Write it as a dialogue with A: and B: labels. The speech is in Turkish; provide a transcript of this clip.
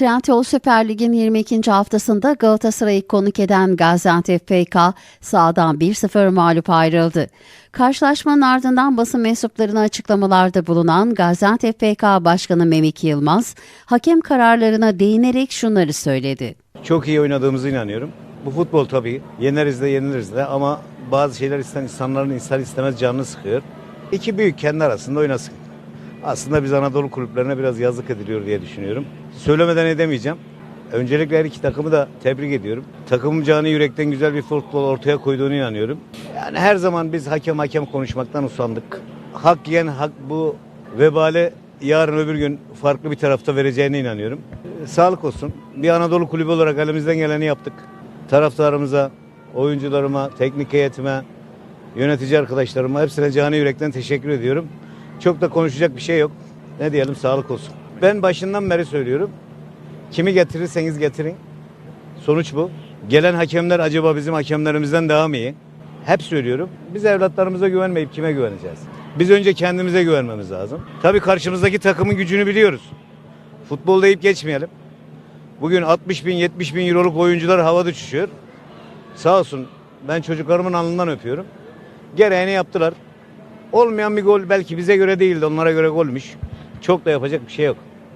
A: Trendyol Süper Lig'in 22. haftasında Galatasaray'ı konuk eden Gaziantep FK sahadan 1-0 mağlup ayrıldı. Karşılaşmanın ardından basın mensuplarına açıklamalarda bulunan Gaziantep FK Başkanı Memik Yılmaz, hakem kararlarına değinerek şunları söyledi.
B: Çok iyi oynadığımıza inanıyorum. Bu futbol tabii. Yeneriz de yeniliriz de ama bazı şeyler isten insanların ister istemez canını sıkıyor. İki büyük kendi arasında oynasın. Aslında biz Anadolu kulüplerine biraz yazık ediliyor diye düşünüyorum. Söylemeden edemeyeceğim. Öncelikle her iki takımı da tebrik ediyorum. Takımım canı yürekten güzel bir futbol ortaya koyduğunu inanıyorum. Yani her zaman biz hakem hakem konuşmaktan usandık. Hak yiyen hak bu vebale yarın öbür gün farklı bir tarafta vereceğine inanıyorum. Sağlık olsun. Bir Anadolu kulübü olarak elimizden geleni yaptık. Taraftarımıza, oyuncularıma, teknik heyetime, yönetici arkadaşlarıma hepsine canı yürekten teşekkür ediyorum. Çok da konuşacak bir şey yok. Ne diyelim sağlık olsun. Ben başından beri söylüyorum. Kimi getirirseniz getirin. Sonuç bu. Gelen hakemler acaba bizim hakemlerimizden daha mı iyi? Hep söylüyorum. Biz evlatlarımıza güvenmeyip kime güveneceğiz? Biz önce kendimize güvenmemiz lazım. Tabii karşımızdaki takımın gücünü biliyoruz. Futbol deyip geçmeyelim. Bugün 60 bin 70 bin euroluk oyuncular havada uçuşuyor. Sağ olsun ben çocuklarımın alnından öpüyorum. Gereğini yaptılar. Olmayan bir gol belki bize göre değildi onlara göre golmüş. Çok da yapacak bir şey yok.